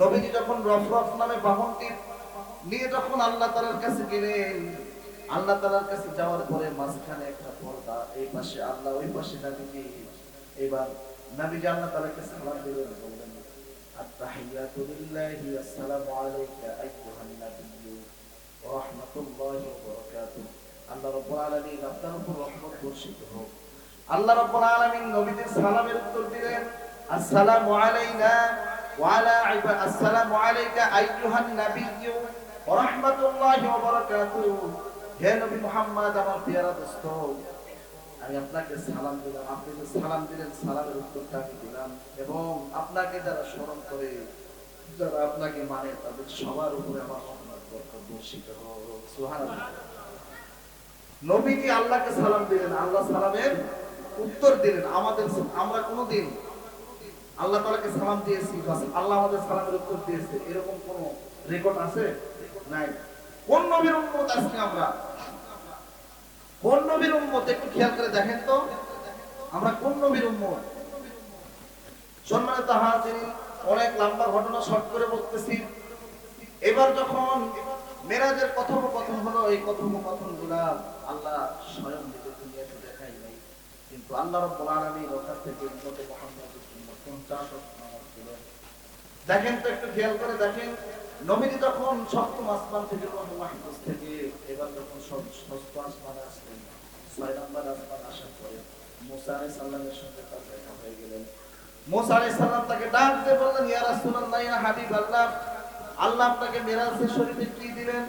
নবীজি যখন রফরফ নামে বাহনটি নিয়ে যখন আল্লাহ তাআলার কাছে গেলেন, আল্লাহ তাআলার কাছে যাওয়ার পরে মাঝখানে একটা পর্দা, এই পাশে আল্লাহ, ওই পাশে নবীজি। এবার নবীজি আল্লাহ তাআলার কাছে সালাম দিলেন বললেন, আত্তাহিয়াতু লিল্লাহি আসসালামু আলাইকা ওয়া রাহমাতুল্লাহি ওয়া বারাকাতুহু। আল্লাহ রাব্বুল আলামিন আপনার উপর রহমত বর্ষিত হোক। আল্লাহ রাব্বুল আলামিন নবীদের সালামের উত্তর দিলেন, আসসালামু আলাইনা স্মরণ করে আপনাকে মানে তাদের সবার উপরে আমার আল্লাহকে সালাম দিলেন? আল্লাহ সালামের উত্তর দিলেন। আমাদের, আমরা কোনোদিন আল্লাহ তাআলাকে সালাম দিয়েছি আল্লাহ আমাদের সালামের উত্তর দিয়েছে। এরকম কোন রেকর্ড আছে? নাই। কোন নবীর উম্মত আজকে আমরা? কোন নবীর উম্মত? একটু খেয়াল করে দেখেন তো। আমরা কোন নবীর হাজির, অনেক লম্বা ঘটনা শর্ট করে বলতেছি। এবার যখন মেরাজের কথোপকথন হলো, এই কথোপকথনগুলা আল্লাহ স্বয়ং নিজে দুনিয়াতে দেখাই নাই কিন্তু আল্লাহ রাব্বুল ওখান থেকে মুহাম্মদের জন্য 50 ওয়াক্ত নামাজ দিলেন দেখেন তো একটু খেয়াল করে দেখেন, নবীজি যখন সপ্তম আসমান থেকে থেকে এবার যখন ষষ্ঠ আসমানে আসলেন, ছয় নম্বর আসমান আসার পরে মুসা সালামের সঙ্গে তার দেখা হয়ে গেলেন। মুসা সালাম তাকে ডাক দিয়ে বললেন, ইয়া রাসূলুল্লাহ, ইয়া হাবিবাল্লাহ আল্লাহ আপনাকে মেরাজে শরীফে কি দিলেন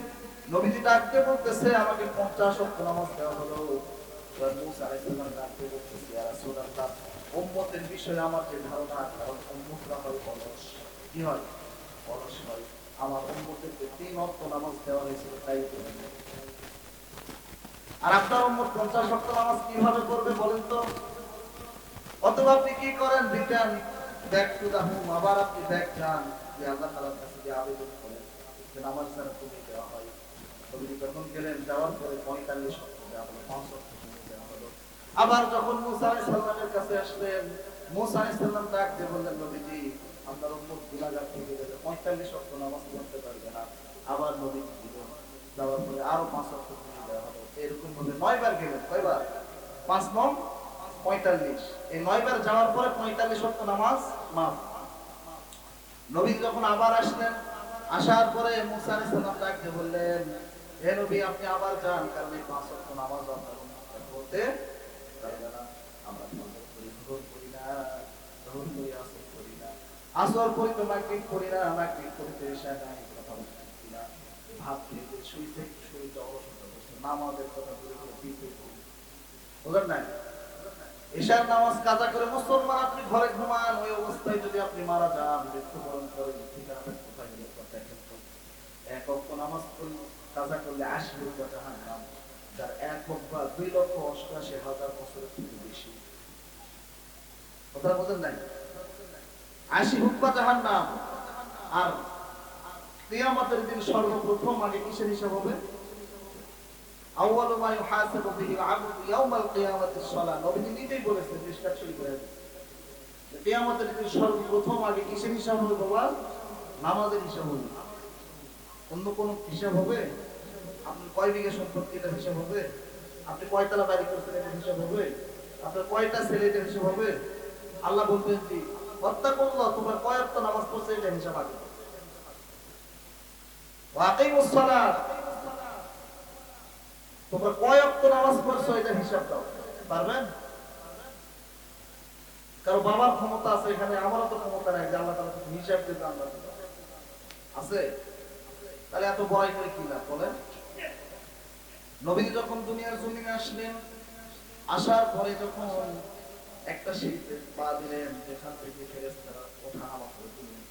নবীজি ডাক দিয়ে বলতেছে, আমাকে 50 ওয়াক্ত নামাজ দেওয়া হলো। এবার মুসা আলাইহিস সালাম ডাক বলতেছে, ইয়া রাসূলুল্লাহ উম্মতের বিষয়ে আমার যে ধারণা, কারণ উম্মতরা হয় অলস। কি হয়? অলস হয়। আমার উম্মতদেরকে তিন ওয়াক্ত নামাজ দেওয়া হয়েছিল, তাই আর আপনার উম্মত পঞ্চাশ ওয়াক্ত নামাজ কীভাবে করবে বলেন তো? অথবা আপনি কি করেন? Return back to the home আবার আপনি ব্যাক যান, যে আল্লাহ তাআলার কাছে যে আবেদন করেন যে নামাজ দ্বারা কমিয়ে দেওয়া হয়। তবে যখন গেলেন, যাওয়ার পরে পঁয়তাল্লিশ ওয়াক্ত দেওয়া হলো, পাঁচ হলো আবার যখন মুসা আলাইহিস সালামের কাছে আসলেন, মুসা আলাইহিস ডাক দিয়ে বললেন, নবীজি, আপনার উম্মত গুনাহগার থেকে গেলে 45 ওয়াক্ত নামাজ পড়তে পারবে না। আবার নবীজি দিলেন যাওয়ার পরে আরও পাঁচ কমিয়ে দেওয়া হলো এরকম ভাবে নয়বার গেলেন, কয়বার? পাঁচ নং, পঁয়তাল্লিশ। এই নয়বার যাওয়ার পরে পঁয়তাল্লিশ ওয়াক্ত নামাজ মাফ। নবী যখন আবার আসলেন, আসার পরে মুসা আলাইহিস সালাম ডাক দিয়ে বললেন, হে নবী, আপনি আবার যান, কারণ এই পাঁচ ওয়াক্ত নামাজ আপনার উম্মতরা পড়তে পারবে আমরা ফজর করি জোহর করি না জোহর করি আসর করি না আসর করি তো মাগরিব করি না মাগরিব করি তো এশা নাই কথা বলছি না ভাত খেতে শুইতে শুইতে অলসতা বসে নামাজের কথা বলে বলে দিতে করি না এশার নামাজ কাজা করে মুসলমান আপনি ঘরে ঘুমান, ওই অবস্থায় যদি আপনি মারা যান, মৃত্যুবরণ করেন ঠিকানাটা কোথায় গেলে এক অক্ষ নামাজ কাজা করলে আশি লক্ষ জাহান নাম যার এক বা দুই লক্ষ অষ্টআশি হাজার বছরের থেকে বেশি। কথা নাই? আশি নাম আর দিন সর্বপ্রথম আগে কিসের হিসাব সর্বপ্রথম আগে কিসের হিসাব হবে বাবা নামাজের হিসাব হবে। অন্য কোন হিসাব হবে? আপনি কয় বিঘা সম্পত্তি এটার হিসাব হবে? আপনি কয়তলা বাড়ি করছেন এটার হিসাব হবে? আপনার কয়টা ছেলে এটার হিসাব হবে? আল্লাহ বলবেন যে হত্যা করল তোমরা কয়েকটা নামাজ পড়ছে এটা হিসাব আগে? তোমরা কয় অক্ত নামাজ পড়ছো এটা হিসাব দাও। পারবেন? কারও বাবার ক্ষমতা আছে এখানে, আমারও তো ক্ষমতা নাই যে আল্লাহ তাআলা হিসাব দিতে আমরা আছে? তাহলে এত বড়াই করে কি লাভ বলেন? নবী যখন দুনিয়ার জমিনে আসলেন, আসার পরে যখন একটা সিঁড়িতে পা দিলেন, যেখান থেকে ফেরেশতারা ওঠা নামা করে দিলেন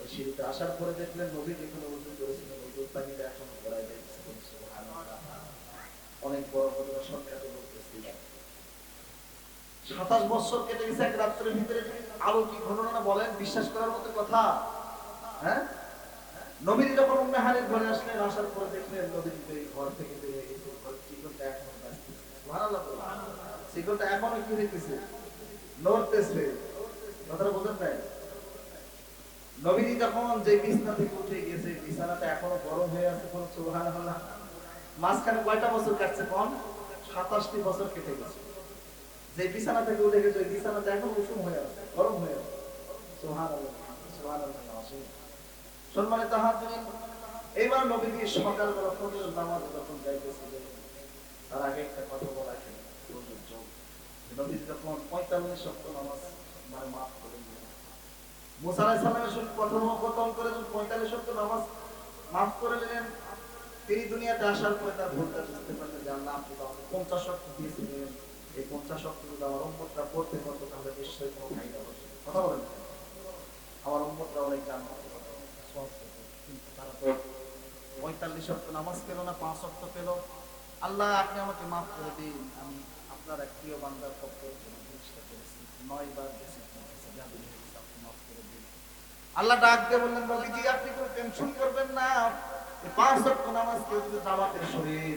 ওই সিঁড়িতে আসার পরে দেখলেন নবী যেখানে করেছিলেন পানিটা এখনও করাই অনেক বড় ঘটনা সাতাশ বছর কেটে গেছে এক রাত্রের ভিতরে। আলো কি ঘটনা বলেন? বিশ্বাস করার মতো কথা? হ্যাঁ? নবীজি যখন উম্মে হানির ঘরে আসলেন, আসার পরে দেখলেন নবীজি তো ঘর থেকে বেরিয়ে গেছে চিকনটা এখনও। চিকনটা এখনও কি হইতেছে? নড়তেছে। কথাটা বোঝেন নাই? নবীজি যখন যে বিছানা থেকে উঠে গেছে, বিছানাটা এখনও গরম হয়ে আছে কোন মাঝখানে কয়টা বছর কাটছে কোন? সাতাশটি বছর কেটে গেছে। যে বিছানা থেকে উঠে গেছে, ওই বিছানাটা এখন উষুম হয়ে আছে, গরম হয়ে আছে। নামাজ যখন যাইতেছিলেন তার আগে একটা কথা বলা যখন পঁয়তাল্লিশ নামাজ মানে মাফ করে দিলেন করে যখন পঁয়তাল্লিশ নামাজ মাফ করে তিনি দুনিয়াতে আসার পরে তার ভুলটা বুঝতে পারলেন যে, আল্লাহ, আপনি তো আমাকে পঞ্চাশ শক্ত দিয়েছিলেন। এই পঞ্চাশ শক্ত যদি আমার উম্মতটা পড়তে পারতো, তাহলে নিশ্চয়ই কোনো কথা বলেন। আমার উম্মতরা অনেক পেতো। কিন্তু তারা তো পঁয়তাল্লিশ শক্ত নামাজ পেল না পাঁচ শক্ত পেল আল্লাহ আপনি আমাকে মাফ করে দিন আমি আপনার এক প্রিয় বান্দার পক্ষ থেকে করেছি নয় বার মাফ করে দিন আল্লাহ ডাক দিয়ে বললেন নবীজি আপনি কোনো টেনশন করবেন না পাঁচ শক্ত নামাজ কেউ যদি জামাতের শরীর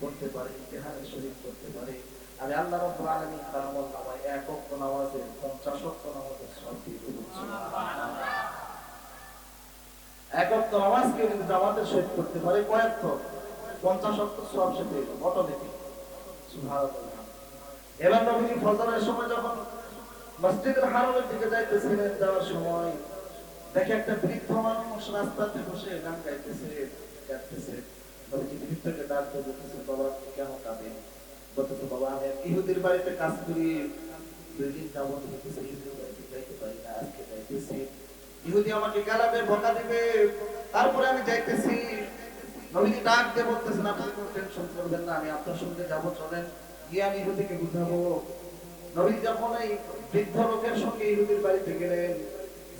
করতে পারে ইতিহারের শরীর করতে পারে আমি আল্লাহ রাব্বুল আলামিন তার আমল নামায় এক ওয়াক্ত নামাজের পঞ্চাশ ওয়াক্ত নামাজের সব দিয়ে দেবো এক কেউ যদি জামাতের শহীদ করতে পারে কয়েক পঞ্চাশ ওয়াক্ত সব সে অটোমেটিক। এবার নবীজি ফজরের সময় যখন মসজিদের হারামের দিকে যাইতেছিলেন, যাওয়ার সময় দেখে একটা বৃদ্ধ মানুষ রাস্তাতে বসে গান গাইতেছে ইহুদির বাড়িতে কাজ করি, দুই দিন যাবত হইতেছে না, আজকে ইহুদি আমাকে গালাবে বকা দিবে। তারপরে আমি যাইতেছি। নবীজি ডাক দিয়ে বলতেছেন আপনি কোনো টেনশন করবেন না, আমি আপনার সঙ্গে যাব, চলেন। গিয়ে আমি ইহুদিকে বুঝাবো। নবী যখন এই বৃদ্ধ লোকের সঙ্গে ইহুদির বাড়িতে গেলেন,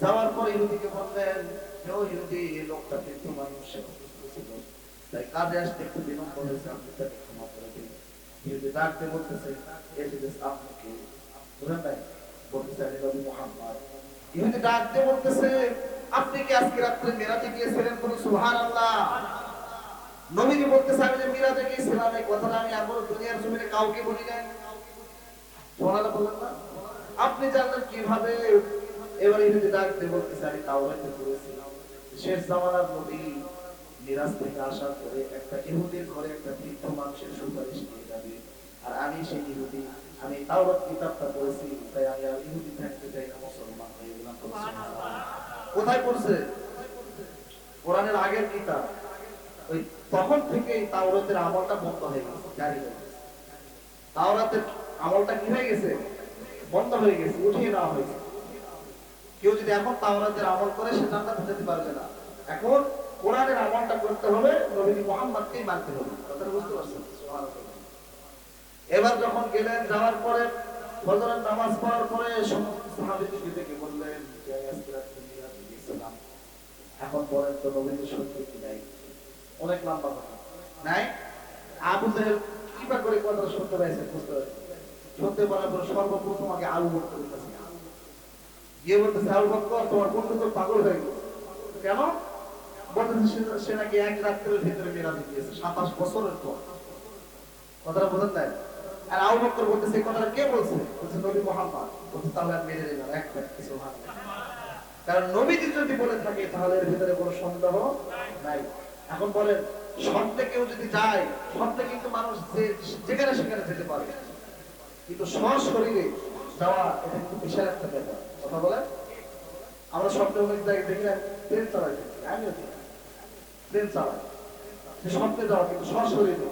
যাওয়ার পর ইহুদিকে বললেন, "হে ও ইহুদি, এই লোকটা বৃদ্ধ মানুষ। তাই কাজে আসতে একটু বিলম্ব হয়েছে, আপনি তাকে ক্ষমা করে দিন। ইহুদি ডাক দিয়ে বলতেছে এসে আপনাকে বুঝলেন নাই বলতেছে, আমি নবী মোহাম্মদ। ইহুদি ডাক দিয়ে বলতেছে, আপনি কি আজকে রাত্রে গিয়েছিলেন? কোন সুহান আল্লাহ বলতেছে, আমি যে মিরাজে গিয়েছিলাম, এই কথাটা আমি দুনিয়ার জমিনে কাউকে বলি নাই। না। আপনি জানলেন কীভাবে? এবার ইহুদি ডাক দিয়ে বলতেছে, আমি তাওরাতে পড়েছি। শেষ জামানার নবী মিরাজ থেকে আসার পরে একটা ইহুদির ঘরে একটা বৃদ্ধ মানুষের সুপারিশ নিয়ে যাবে। আর আমি সেই ইহুদি আমি তাওরাত কিতাবটা পড়েছি, তাই আমি আর ইহুদি থাকতে চাই না, মুসলমান হয়ে গেলাম কোথায় পড়ছে? কোরআনের আগের কিতাব। ওই তখন থেকে তাওরাতের আমলটা বন্ধ হয়ে গেছে, জারি তাওরাতের আমলটা কি হয়ে গেছে? বন্ধ হয়ে গেছে, উঠিয়ে নেওয়া হয়েছে। কেউ যদি এখন তাওরাতের আমল করে, সে জান্নাতে যেতে পারবে না। এখন কোরআনের আমলটা করতে হবে নবী মুহাম্মদকেই মানতে হবে। কথাটা বুঝতে পারছেন? সুবহানাল্লাহ। এবার যখন গেলেন, যাওয়ার পরে ফজরের নামাজ পড়ার পরে সমস্ত বললেন এখন বলেন তো নাই? অনেক লম্বা কথা। নাই? আবু কথা শুনতে পাইছে, বুঝতে শুনতে পারার পর সর্বপ্রথম আগে বকর কাছে গিয়ে বলতেছে, আবু বকর, তোমার বন্ধু তো পাগল হয়ে কেন? বলতেছে, সে- নাকি এক রাত্রের ভিতরে মেরাজে গিয়েছে সাতাশ বছরের পর। কথাটা বোঝেন নাই? আর আবু বকর বলতেছে কথাটা কে বলছে? বলছে, নবী মোহাম্মদ। বলছে, তাহলে আমি মেনে নিলাম এক কারণ নবীজি যদি বলে থাকে, তাহলে এর ভিতরে কোনো সন্দেহ নাই। এখন বলেন স্বপ্নে কেউ যদি যায় স্বপ্নে কিন্তু মানুষ যেখানে সেখানে যেতে পারে। কিন্তু সশরীরে যাওয়া, এটা কিন্তু বিশাল একটা ব্যাপার। কথা বলে আমরা স্বপ্নে অনেক জায়গায় দেখি না, ট্রেন চালাই আমিও ট্রেন চালাই সে স্বপ্নে যাওয়া কিন্তু সশরীরে।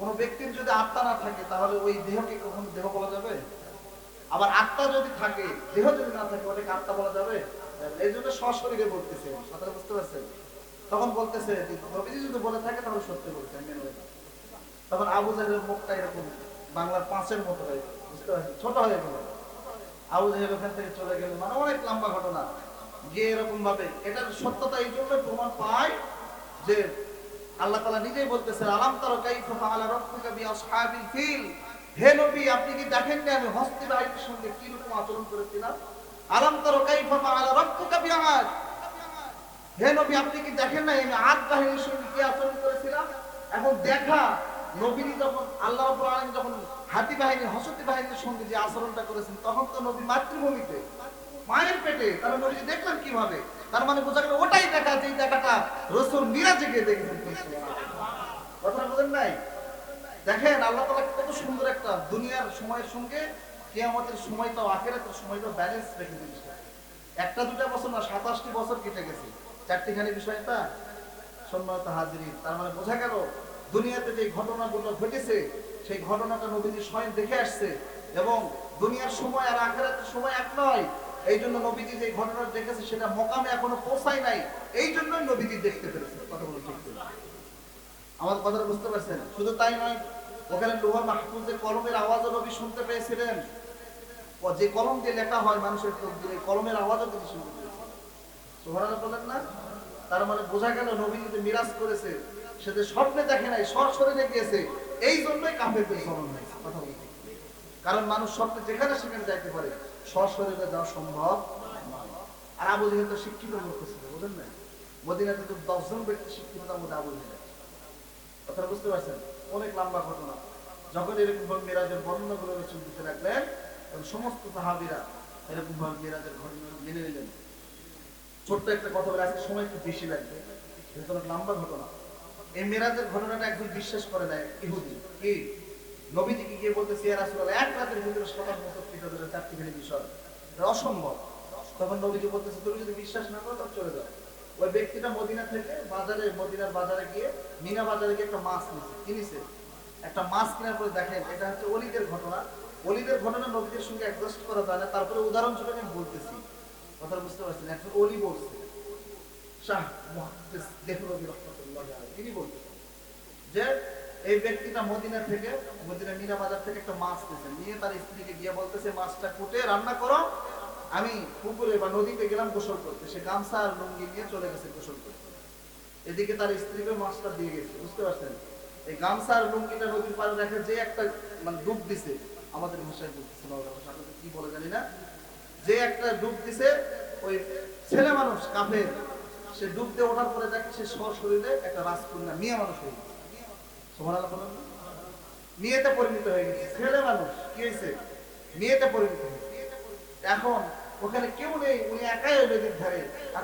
কোনো ব্যক্তির যদি আত্মা না থাকে, তাহলে ওই দেহকে কখনো দেহ বলা যাবে? আবার আত্মা যদি থাকে, দেহ যদি না থাকে, ওটাকে আত্মা বলা যাবে? এই জন্য সশরীরে বলতেছে। কথাটা বুঝতে পারছেন? তখন বলতেছে নবীজি যদি বলে থাকে, তাহলে সত্যি বলছে তখন আবু জাহেলের মুখটা এরকম, বাংলার পাঁচের মতো হয়ে বুঝতে পারছেন? ছোট হয়ে গেল। আবু জাহেল ওখান থেকে চলে গেল। মানে অনেক লম্বা ঘটনা। গিয়ে এরকম ভাবে এটার সত্যতা এই জন্য প্রমাণ পায় যে আল্লাহ নিজেই আলাম হে নবী, আপনি কি দেখেন আমি হস্তি বাহিনীর সঙ্গে আচরণ করেছিলাম? আদ বাহিনীর সঙ্গে আচরণ করেছিলাম? এখন দেখা যখন, আল্লাহ যখন হাতি বাহিনী, হসতি বাহিনীর সঙ্গে যে আচরণটা করেছেন, তখন তো নবী মাতৃভূমিতে। মায়ের পেটে তাহলে নবীজি দেখলেন কীভাবে, তার মানে বোঝা গেল ওটাই দেখা যেই দেখাটা রসুল মিরাজে গিয়ে দেখেছেন। কথা বলেন নাই? দেখেন, আল্লাহ তাআলা কত সুন্দর একটা দুনিয়ার সময়ের সঙ্গে কিয়ামতের সময়টাও, আখেরাতের সময়টাও ব্যালেন্স রেখে দিয়েছে। একটা দুটা বছর না, সাতাশটি বছর কেটে গেছে। চারটিখানি বিষয়টা সম্মানিত হাজিরিন। তার মানে বোঝা গেল, দুনিয়াতে যে ঘটনাগুলো ঘটেছে, সেই ঘটনাটা নবীজি স্বয়ং দেখে আসছে এবং দুনিয়ার সময় আর আখেরাতের সময় এক নয় এই জন্য নবীজি যে ঘটনা দেখেছে, সেটা মকামে এখনও পৌঁছায় নাই। এই জন্যই নবীজি দেখতে পেরেছে। কথা বলে ঠিক আমার কথাটা বুঝতে পারছেন? শুধু তাই নয়, ওখানে লোহা মাহফুজের কলমের আওয়াজও নবী শুনতে পেয়েছিলেন। যে কলম দিয়ে লেখা হয় মানুষের দিয়ে কলমের আওয়াজও তিনি শুনতে পেয়েছিলেন। সোহরানা বলেন না? তার মানে বোঝা গেল নবী যদি মিরাজ করেছে, সে যে স্বপ্নে দেখে নাই সরাসরি গিয়েছে এই জন্যই কাফেরদের স্মরণ হয়েছে। কথা বলতে কারণ মানুষ স্বপ্নে যেখানে সেখানে যাইতে পারে। সশরীরে যাওয়া সম্ভব। আর আবু জেহেল তো শিক্ষিত লোক ছিল, বুঝলেন না? মদিনাতে তো দশজন ব্যক্তি শিক্ষিত তার মধ্যে আবু জেহেল কথাটা বুঝতে পারছেন? অনেক লম্বা ঘটনা। যখন এরকম ভাবে মেরাজের বর্ণনাগুলো দিতে লাগলেন, তখন সমস্ত সাহাবিরা এরকম ভাবে মেরাজের ঘটনা মেনে নিলেন। ছোট্ট একটা কথা বলে আজকে সময় একটু বেশি লাগবে। কিন্তু অনেক লম্বা ঘটনা। এই মেরাজের ঘটনাটা একজন বিশ্বাস করে না ইহুদি। কি? নবীজিকে গিয়ে বলতেছে এক রাতের ভিতরে সবার মতো চারটিখানি বিষয় এটা অসম্ভব। তখন বলতেছে, তুমি যদি বিশ্বাস না করো, তাহলে চলে যাও। ওই ব্যক্তিটা মদিনা থেকে বাজারে, মদিনার বাজারে গিয়ে মিনা বাজারে গিয়ে একটা মাছ নিছে কিনেছে। একটা মাছ কেনার পরে দেখেন, এটা হচ্ছে অলিদের ঘটনা। অলিদের ঘটনা নবীদের সঙ্গে অ্যাডজাস্ট করা যায় না। তারপরে উদাহরণস্বরূপ আমি বলতেছি। কথা বুঝতে পারছেন? একজন অলি বলছে, শাহ মুহাদ্দিস দেহলভী রহমাতুল্লাহ আলাইহি, তিনি বলতেছেন যে এই ব্যক্তিটা মদিনা থেকে মদিনা মিনা বাজার থেকে একটা মাছ নিয়েছে নিয়ে তার স্ত্রীকে গিয়ে বলতেছে, মাছটা কুটে, রান্না করো। আমি পুকুরে বা নদীতে গেলাম গোসল করতে। সে গামছা আর লুঙ্গি নিয়ে চলে গেছে গোসল করতে। এদিকে তার স্ত্রীকে মাছটা দিয়ে গেছে, বুঝতে পারছেন? এই গামছা আর লুঙ্গিটা নদীর পাড়ে রেখে যে একটা মানে ডুব দিছে, আমাদের ভাষায় বলতেছে বাংলা আপনাদের কি বলে জানি না? যে একটা ডুব দিছে, ওই ছেলে মানুষ, কাফের। সে ডুব দিয়ে ওঠার পরে দেখে, সে শরীরে একটা রাজকন্যা, মেয়ে মানুষ হয়ে বলেন না? মেয়েতে পরিণত হয়ে গেছে, ছেলে মানুষ, কি হয়েছে? মেয়েতে পরিণত হয়েছে। এখন ওখানে কেউ নেই, উনি একাই নদীর ধারে। আর